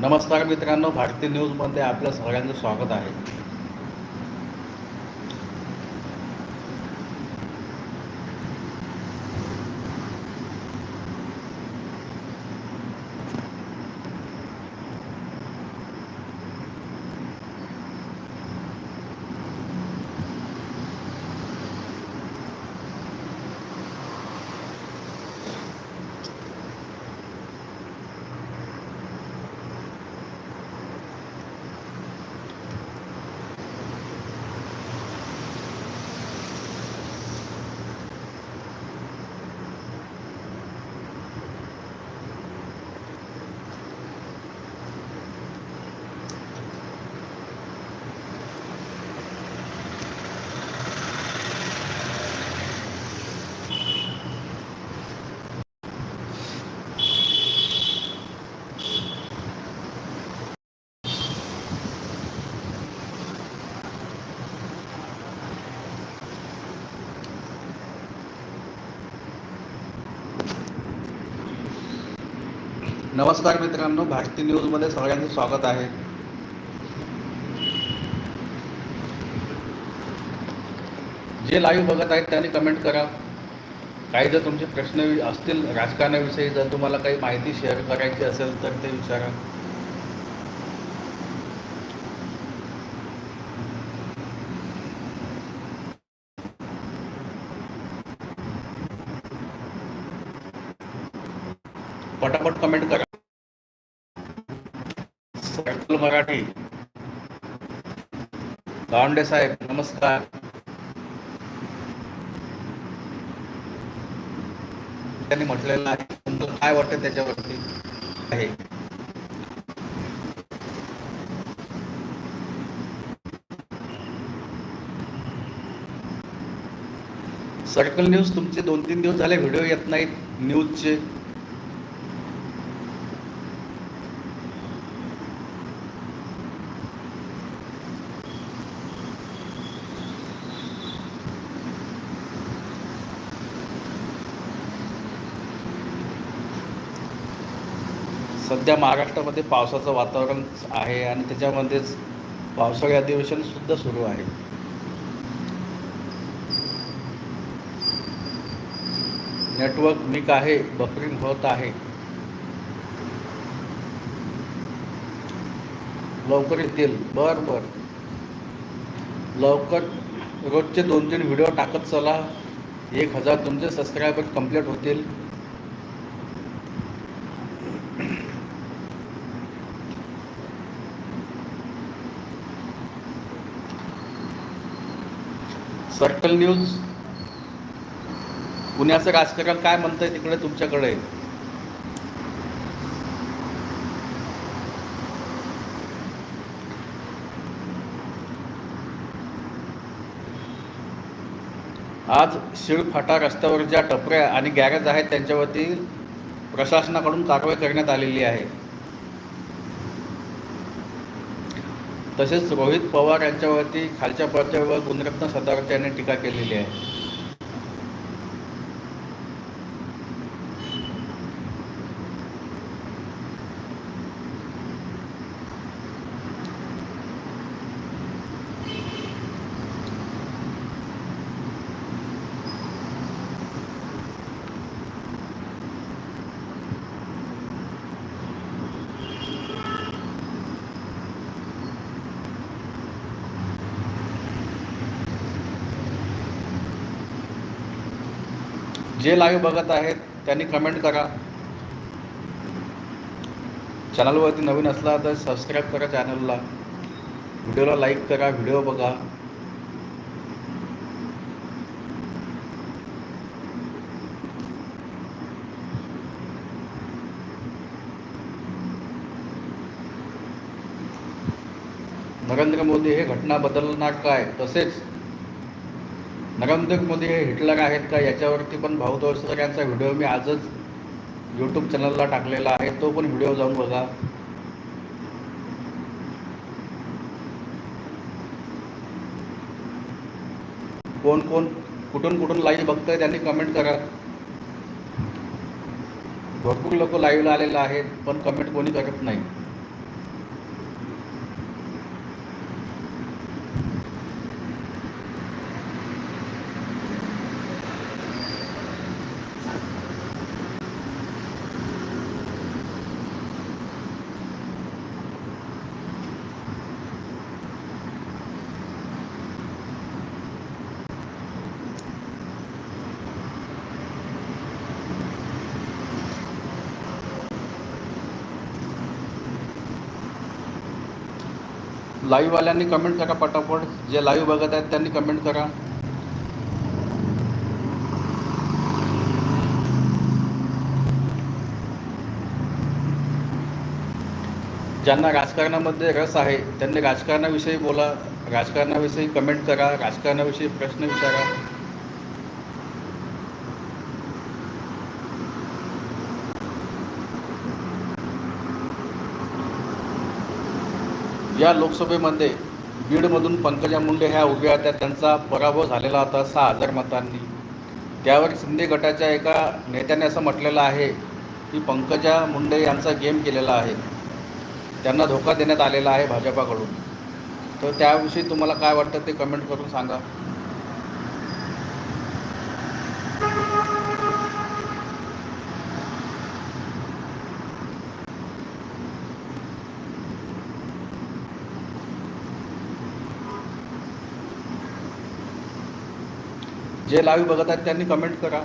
नमस्कार मित्रांनो भारतीय न्यूजमध्ये आपल्या सगळ्यांचं स्वागत आहे. नमस्कार मित्रांनो भारतीय न्यूजमध्ये सगळ्यांचं स्वागत आहे. जे लाईव्ह बघत आहेत त्यांनी कमेंट करा. काही जर तुमचे प्रश्न असतील राजकारणाविषयी जर तुम्हाला काही माहिती शेअर करायची असेल तर ते विचारा. पटापट कमेंट करा. सर्कल मराठी. गावंडे साहेब नमस्कार. त्यांनी म्हटलेलं आहे तुमचं काय वाटतं त्याच्यावरती? आहे. सर्कल न्यूज तुमचे दोन तीन दिवस झाले व्हिडिओ येत नाहीत न्यूजचे. सध्या महाराष्ट्रामध्ये पावसाचं वातावरण आहे आणि त्याच्यामध्येच पावसाळी अधिवेशनसुद्धा सुरू आहे. नेटवर्क मीक आहे बफरिंग होत आहे. लवकर येतील. बर बर. लवकर रोजचे दोन तीन व्हिडिओ टाकत चला. एक हजार तुमचे सबस्क्रायबर कंप्लीट होतील. सर्कल न्यूज पुण्याचं राजकारण काय म्हणतंय तिकडे तुमच्याकडे? आज शिळफाटा रस्त्यावर ज्या टपऱ्या आणि गॅरेज आहेत त्यांच्यावरती प्रशासनाकडून कारवाई करण्यात आलेली आहे. तसेच रोहित पवार यांच्यावरती खालच्या पर्चावर गुणरत्न सदावर्ते यांनी टीका केलेली आहे. जे लाईव्ह बघत आहेत त्यांनी कमेंट करा. चॅनलवरती नवीन असला तर सबस्क्राईब करा चॅनलला व्हिडिओला लाईक करा व्हिडिओ बघा. नरेंद्र मोदी हे घटना बदलणार काय? तसेच नरमदेवमध्ये मोदी हे हिटलर आहेत का याच्यावरती पण भाऊ यांचा व्हिडिओ मी आजच यूट्यूब चॅनलला टाकलेला आहे. तो पण व्हिडिओ जाऊन बघा. कोण कोण कुठून कुठून लाईव्ह बघतंय त्यांनी कमेंट करा. भरपूर लोक लाईव्हला आलेले आहेत पण कमेंट कोणी करत नाही. लाईव्हवाल्यांनी कमेंट करा पटापट. जे लाईव्ह बघत आहेत त्यांनी कमेंट करा. ज्यांना राजकारणामध्ये रस आहे त्यांनी राजकारणाविषयी बोला. राजकारणाविषयी कमेंट करा. राजकारणाविषयी प्रश्न विचारा. या लोकसभेमध्ये बीडमधून पंकजा मुंडे ह्या उभ्या होत्या. त्यांचा पराभव झालेला होता सहा हजार मतांनी. त्यावर शिंदे गटाच्या एका नेत्याने असं म्हटलेलं आहे की पंकजा मुंडे यांचा गेम केलेला आहे. त्यांना धोका देण्यात आलेला आहे भाजपाकडून. तर त्याविषयी तुम्हाला काय वाटतं ते कमेंट करून सांगा. जे लाईव्ह बघत आहेत त्यांनी कमेंट करा.